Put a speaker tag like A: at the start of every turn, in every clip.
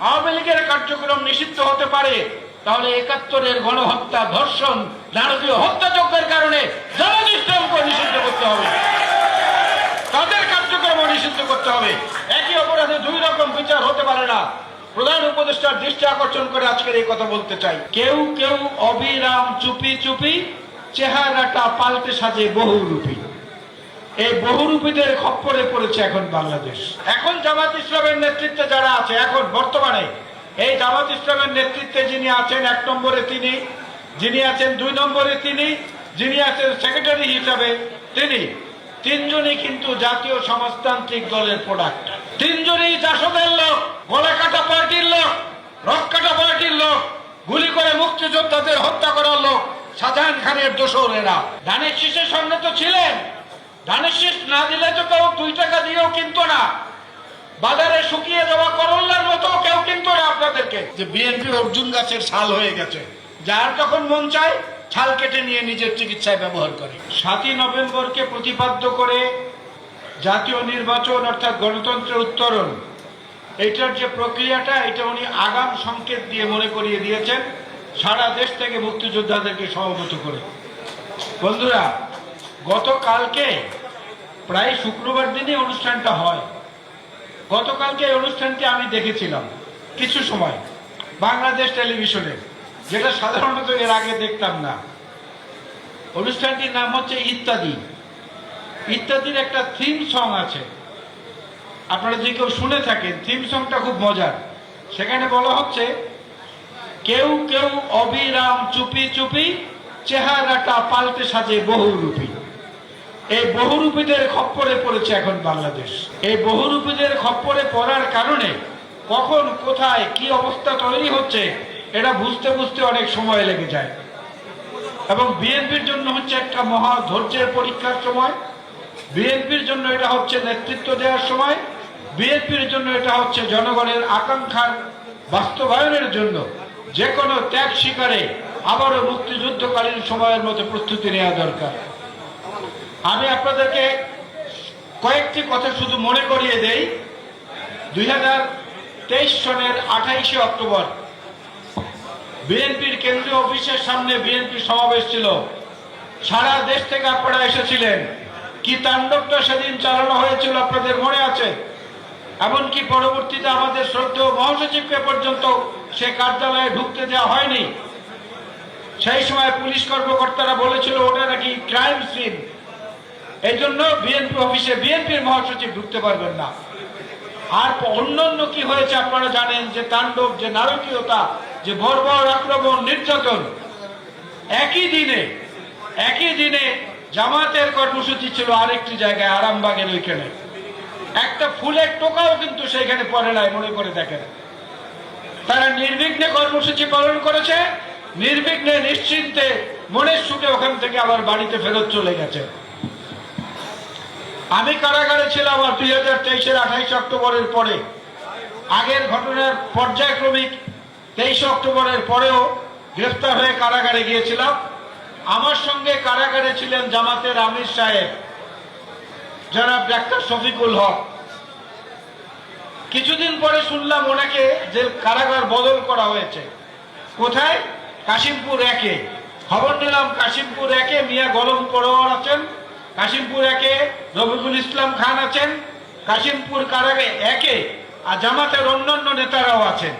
A: আওয়ামী লীগের কার্যক্রম নিষিদ্ধ হতে পারে, তাহলে একাত্তরের গণহত্যা, ধর্ষণ, নারকীয় হত্যাযজ্ঞের কারণে নিষিদ্ধ করতে হবে। তাদের কার্যক্রম নিষিদ্ধ করতে হবে। একই অপরাধে দুই রকম বিচার হতে পারে না। প্রধান উপদেষ্টার দৃষ্টি আকর্ষণ করে আজকের এই কথা বলতে চাই। কেউ কেউ অবিরাম চুপি চুপি চেহারাটা পাল্টে সাজে বহু বহুরূপী। এই বহুরূপীদের খপ্পরে পড়েছে এখন বাংলাদেশ। এখন জামাত ইসলামের নেতৃত্বে যারা আছে, এখন, বর্তমানে, এই জামাত ইসলামের নেতৃত্বে যিনি আছেন, এক নম্বরে তিনি, যিনি আছেন দুই নম্বরে তিনি, যিনি আছেন সেক্রেটারি হিসাবে তিনি। তিনজনই কিন্তু জাতীয় সমাজতান্ত্রিক দলের প্রোডাক্ট তিনজনই জাসদের লোক গলা কাটা পার্টির লোক রক কাটা পার্টির লোক, গুলি করে মুক্তিযোদ্ধাদের হত্যা করার লোক, শাহজাহান খানের দোষর এরা ধানের শীষের সঙ্গে তো ছিলেন। ধানের শীষ না দিলে তো কেউ দুই টাকা দিয়েও কিনতো না। বাজারে শুকিয়ে যাওয়া করল্লার মতো কেউ কিনতো না আপনাদেরকে। যে বিএনপি অর্জুন গাছের ছাল হয়ে গেছে। যার যখন মন চায় ছাল কেটে নিয়ে নিজের চিকিৎসায় ব্যবহার করে। সাতই নভেম্বরকে প্রতিপাদ্য করে জাতীয় নির্বাচন অর্থাৎ গণতন্ত্রের উত্তরণ। এইটার যে প্রক্রিয়াটা এটা উনি আগাম সংকেত দিয়ে মনে করিয়ে দিয়েছেন। সারা দেশ থেকে মুক্তিযোদ্ধাদেরকে সমবেত করে। বন্ধুরা গতকালকে প্রায় শুক্রবার দিনই অনুষ্ঠানটা হয়। গতকালকে এই অনুষ্ঠানটি আমি দেখেছিলাম কিছু সময় বাংলাদেশ টেলিভিশনে, যেটা সাধারণত এর আগে দেখতাম না। অনুষ্ঠানটির নাম হচ্ছে ইত্যাদি। ইত্যাদির একটা থিম সং আছে। আপনারা যদি কেউ শুনে থাকেন থিম সংটা খুব মজার। সেখানে বলা হচ্ছে, কেউ কেউ অবিরাম চুপি চুপি চেহারাটা পাল্টে সাজে বহু বহুরূপী। এই বহুরূপীদের খপ্পরে পড়েছে এখন বাংলাদেশ। এই বহুরূপীদের খপ্পরে পড়ার কারণে কখন, কোথায়, কি অবস্থা তৈরি হচ্ছে, এটা বুঝতে বুঝতে অনেক সময় লেগে যায়। এবং বিএনপির জন্য হচ্ছে একটা মহা ধৈর্যের পরীক্ষার সময়। বিএনপির জন্য এটা হচ্ছে নেতৃত্ব দেওয়ার সময়। বিএনপির জন্য এটা হচ্ছে জনগণের আকাঙ্ক্ষার বাস্তবায়নের জন্য যে কোনো ত্যাগ শিকারে আবারও মুক্তিযুদ্ধকালীন সময়ের মতো প্রস্তুতি নেওয়া দরকার। আমি আপনাদেরকে কয়েকটি কথা শুধু মনে করিয়ে দেই। দুই হাজার তেইশ সনের আঠাইশে অক্টোবর বিএনপির কেন্দ্রীয় অফিসের সামনে বিএনপি সমাবেশ ছিল। সারা দেশ থেকে আপনারা এসেছিলেন। কি তাণ্ডবটা সেদিন চালানো হয়েছিল আপনাদের মনে আছে? এমনকি পরবর্তীতে আমাদের শ্রদ্ধেয় মহাসচিবকে পর্যন্ত সে কার্যালয়ে ঢুকতে দেওয়া হয়নি। সেই সময় পুলিশ কর্মকর্তারা বলেছিল, ওটা নাকি ক্রাইম সিন এই জন্য বিএনপি অফিসে বিএনপির মহাসচিব ঢুকতে পারবেন না। আর অন্যান্য কি হয়েছে আপনারা জানেন যে তাণ্ডব, যে নারকীয়তা, যে বর্বর আক্রমণ, নির্যাতন, একই দিনে একই দিনে জামাতের কর্মসূচি ছিল আরেকটি জায়গায়, আরামবাগের ওইখানে। একটা ফুলের টোকাও কিন্তু সেখানে পড়ে নাই, মনে করে দেখেন। তারা নির্বিঘ্নে কর্মসূচি পালন করেছে, নির্বিঘ্নে নিশ্চিন্তে মনের সুখে ওখান থেকে আবার বাড়িতে ফেরত চলে গেছে। আমি কারাগারে ছিলাম আর দুই হাজার তেইশের আঠাইশ অক্টোবরের পরে। আগের ঘটনার পর্যায়ক্রমিক তেইশে অক্টোবরের পরেও গ্রেফতার হয়ে কারাগারে গিয়েছিলাম। আমার সঙ্গে কারাগারে ছিলেন জামাতের আমির সাহেব। জনাব ডাক্তার শফিকুল হক। কিছুদিন পরে শুনলাম ওনাকে যে কারাগার বদল করা হয়েছে। কোথায়? কাশিমপুর একে। খবর নিলাম কাশিমপুর একে। মিয়া গরম পরোয়ার আছেন। কাশিমপুর একে রবিকুল ইসলাম খান আছেন, কাশিমপুর কারাগে একে আর জামাতের অন্যান্য নেতারাও আছেন।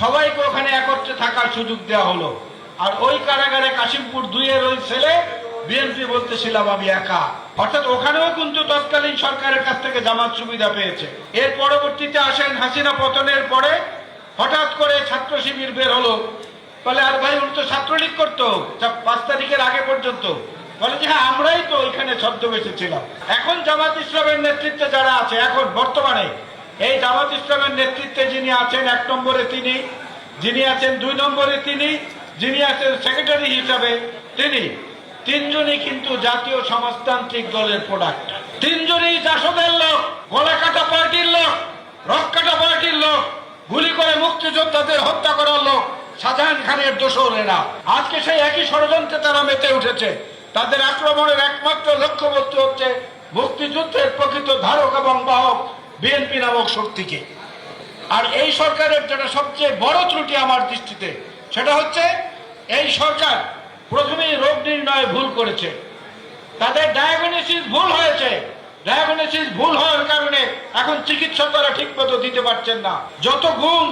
A: সবাইকে ওখানে একত্রে থাকার সুযোগ দেওয়া হলো। আর ওই কারাগারে কাশিমপুর দুইয়ের ওই ছেলে বিএনপি বলতেছিলাম আমি একা। অর্থাৎ ওখানেও কিন্তু তৎকালীন সরকারের কাছ থেকে জামাত সুবিধা পেয়েছে। এর পরবর্তীতে আসেন হাসিনা পতনের পরে হঠাৎ করে ছাত্র শিবির বের হলো। বলে, আর ভাই, উনি তো ছাত্রলীগ করতো। পাঁচ তারিখের আগে পর্যন্ত। বলে যে হ্যাঁ আমরাই তো ওইখানে ছদ্মবেশে ছিলাম। এখন জামাত ইসলামের নেতৃত্বে যারা আছে, এখন বর্তমানে, এই জামাত ইসলামের নেতৃত্বে যিনি আছেন, এক নম্বরে তিনি, যিনি আছেন দুই নম্বরে তিনি, যিনি আছেন সেক্রেটারি হিসাবে তিনি। তিনজনই কিন্তু জাতীয় সমাজতান্ত্রিক দলের প্রোডাক্ট তিনজনই জাসদের লোক, গলা কাটা পার্টির লোক রক কাটা পার্টির লোক, গুলি করে মুক্তিযোদ্ধাদের হত্যা করার লোক, শাহজাহান খানের দোষর এরা। আজকে সেই একই ষড়যন্ত্রে তারা মেতে উঠেছে। তাদের আক্রমণের একমাত্র লক্ষ্যবস্তু হচ্ছে মুক্তিযুদ্ধের প্রকৃত ধারক এবং বাহক বিএনপি নামক শক্তিকে। আর এই সরকারের যেটা সবচেয়ে বড় ত্রুটি আমার দৃষ্টিতে, সেটা হচ্ছে এই সরকার প্রথমেই রোগ নির্ণয়ে ভুল করেছে। তাদের ডায়াগনোসিস ভুল হয়েছে। ডায়াগনোসিস ভুল হওয়ার কারণে এখন চিকিৎসকরা ঠিক মতো দিতে পারছেন না। যত গুম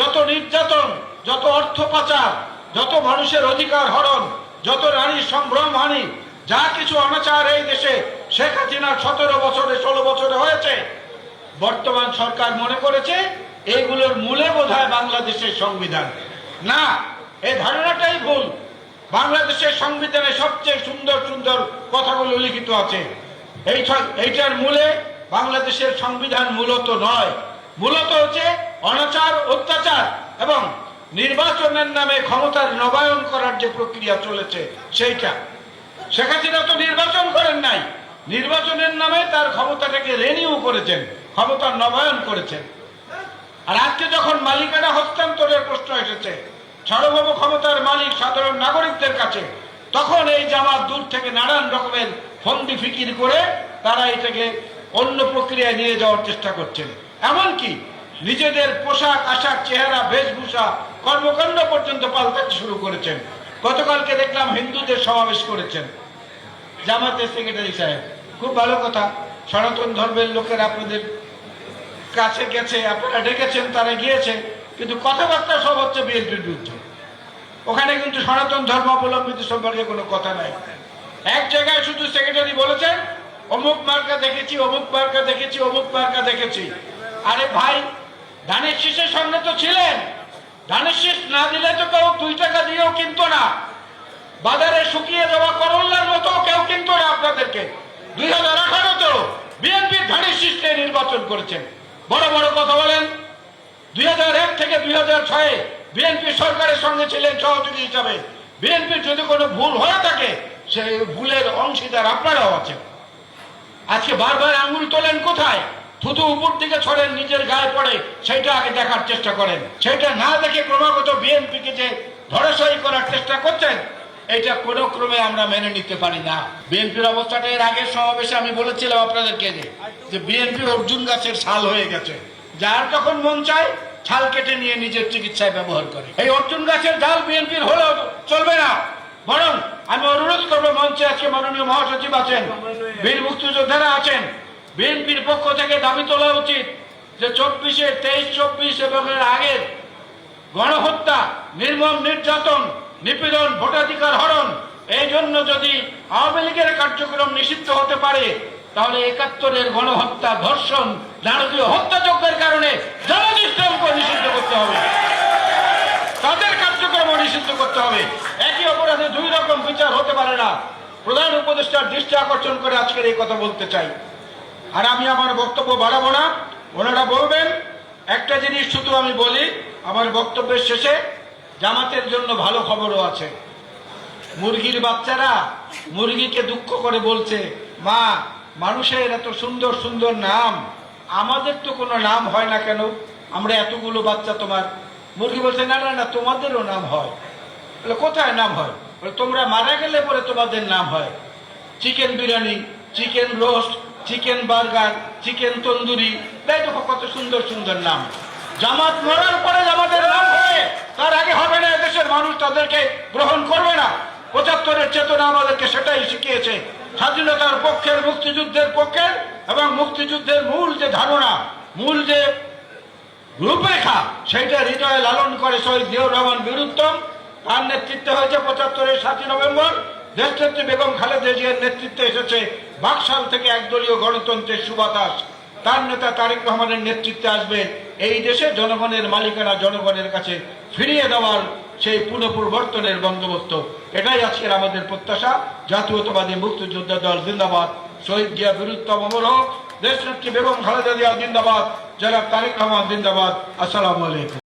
A: যত নির্যাতন, যত অর্থ পাচার, যত মানুষের অধিকার হরণ যত নারীর সম্ভ্রম হানি যা কিছু অনাচার এই দেশে, শেখ হাসিনার সতেরো বছরে, ষোলো বছরে হয়েছে। বর্তমান সরকার মনে করেছে এইগুলোর মূলে বোধহয় বাংলাদেশের সংবিধান। না এই ধারণাটাই ভুল। বাংলাদেশের সংবিধানে সবচেয়ে সুন্দর সুন্দর কথাগুলো লিখিত আছে। এই এইটার মূলে বাংলাদেশের সংবিধান মূলত নয়। মূলত হচ্ছে অনাচার, অত্যাচার এবং নির্বাচনের নামে ক্ষমতার নবায়ন করার যে প্রক্রিয়া চলেছে, সেইটা। শেখ হাসিনা তো নির্বাচন করেন নাই। নির্বাচনের নামে তার ক্ষমতাটাকে রেনিউ করেছেন, ক্ষমতার নবায়ন করেছেন। আর আজকে যখন মালিকানা হস্তান্তরের প্রশ্ন এসেছে, সার্বভৌম ক্ষমতার মালিক সাধারণ নাগরিকদের কাছে, তখন এই জামাত দূর থেকে নানান রকমের ফন্দি ফিকির করে তারা এটাকে অন্য প্রক্রিয়ায় নিয়ে যাওয়ার চেষ্টা করছেন। এমনকি নিজেদের পোশাক, আশাক, চেহারা, বেশভূষা কর্মকাণ্ড পর্যন্ত পাল্টাতে শুরু করেছেন। গতকালকে দেখলাম হিন্দুদের সমাবেশ করেছেন। জামাতের সেক্রেটারি সাহেব, খুব ভালো কথা। সনাতন ধর্মের লোকের আপনাদের কাছে গেছে, আপনারা ডেকেছেন, তারা গিয়েছে, কিন্তু কথাবার্তা সব হচ্ছে বিএনপির বিরুদ্ধে। ওখানে কিন্তু সনাতন ধর্মাবলম্বীদের সম্পর্কে কোনো কথা নাই। এক জায়গায় শুধু সেক্রেটারি বলেছেন, অমুক মার্কা দেখেছি, অমুক মার্কা দেখেছি, অমুক মার্কা দেখেছি। আরে ভাই ধানের শীষের সঙ্গে তো ছিলেন। ধানের শীষ না দিলে তো কেউ দুই টাকা দিয়েও কিনতো না। বাজারে শুকিয়ে যাওয়া করল্লার মতো কেউ কিন্তু না আপনাদেরকে। দুই হাজার আঠারোতে বিএনপি ধানের শীর্ষে নির্বাচন করেছেন বড় বড় কথা বলেন। দুই হাজার এক থেকে দুই হাজার বিএনপি সরকারের সঙ্গে ছিলেন সহযোগী হিসাবে। বিএনপির যদি কোনো ভুল হয়ে থাকে, সেই ভুলের অংশীদার আপনারাও আছেন। আজকে বারবার আঙুল তোলেন কোথায়? থুতু উপর দিকে ছড়েন নিজের গায়ে পড়ে সেটা আগে দেখার চেষ্টা করেন। সেটা না দেখে ক্রমাগত বিএনপিকে যে ধরাশয়ী করার চেষ্টা করছেন এটা কোনো ক্রমে আমরা মেনে নিতে পারি না। বিএনপির অবস্থাটা এর আগের সমাবেশে আমি বলেছিলাম আপনাদেরকে যে বিএনপি অর্জুন গাছের ছাল হয়ে গেছে। যার যখন মন চায়, ছাল কেটে নিয়ে নিজের চিকিৎসায় ব্যবহার করে। এই অর্জুন গাছের ডাল বিএনপির হলেও চলবে না। বরং আমি অনুরোধ করব মঞ্চে আজকে মাননীয় মহাসচিব আছেন, বীর মুক্তিযোদ্ধারা আছেন বিএনপির পক্ষ থেকে দাবি তোলা উচিত যে চব্বিশে, তেইশ, চব্বিশ এবং এর আগের গণহত্যা, নির্মম নির্যাতন, নিপীড়ন, ভোটাধিকার হরণ, এই জন্য যদি আওয়ামী লীগের কার্যক্রম নিষিদ্ধ হতে পারে, তাহলে একাত্তরের গণহত্যা, ধর্ষণ নারকীয় হত্যাযজ্ঞের কারণে জামাত নিষিদ্ধ করতে হবে। তাদের কার্যক্রম নিষিদ্ধ করতে হবে। একই অপরাধে দুই রকম বিচার হতে পারে না। প্রধান উপদেষ্টার দৃষ্টি আকর্ষণ করে আজকের এই কথা বলতে চাই। আর আমি আমার বক্তব্য বাড়াবো না। ওনারা বলবেন, একটা জিনিস শুধু আমি বলি, আমার বক্তব্যের শেষে জামাতের জন্য ভালো খবরও আছে। মুরগির বাচ্চারা মুরগিকে দুঃখ করে বলছে, মা, মানুষের এত সুন্দর সুন্দর নাম, আমাদের তো কোনো নাম হয় না কেন? আমরা এতগুলো বাচ্চা তোমার। মুরগি বলছে, না না না, তোমাদেরও নাম হয়। বলে, কোথায় নাম হয়? বলে, তোমরা মারা গেলে পরে তোমাদের নাম হয়। Chicken biryani, chicken roast chicken burger chicken tandoori. তাই দেখো কত সুন্দর সুন্দর নাম। জামাত মরার পরে জামাতের নাম হবে তার আগে হবে না দেশের মানুষ তাদেরকে গ্রহণ করবে না। পঁচাত্তরের চেতনা আমাদেরকে সেটাই শিখিয়েছে। স্বাধীনতার পক্ষের মুক্তিযুদ্ধের পক্ষের এবং মুক্তিযুদ্ধের মূল যে ধারণা, মূল যে রূপরেখা, সেইটা হৃদয়ে লালন করে শহীদ জিয়াউর রহমান বীরুত্তম। তার নেতৃত্বে হয়েছে পঁচাত্তরের সাতই নভেম্বর। দেশনেত্রী বেগম খালেদা জিয়ার নেতৃত্বে এসেছে বাকশাল থেকে একদলীয় গণতন্ত্রের সুবাতাস। তার নেতা তারেক রহমানের নেতৃত্বে আসবে। এই দেশে জনগণের মালিকানা জনগণের কাছে ফিরিয়ে দেওয়ার সেই পুনঃপরিবর্তনের বন্দোবস্ত। এটাই আজকের আমাদের প্রত্যাশা। জাতীয়তাবাদী মুক্তিযোদ্ধা দল জিন্দাবাদ। শহীদ জিয়া বীরুত্তম অমর হোক। দেশনেত্রী বেগম খালেদা জিয়া জিন্দাবাদ। জনাব তারেক রহমান জিন্দাবাদ। আসসালামু আলাইকুম।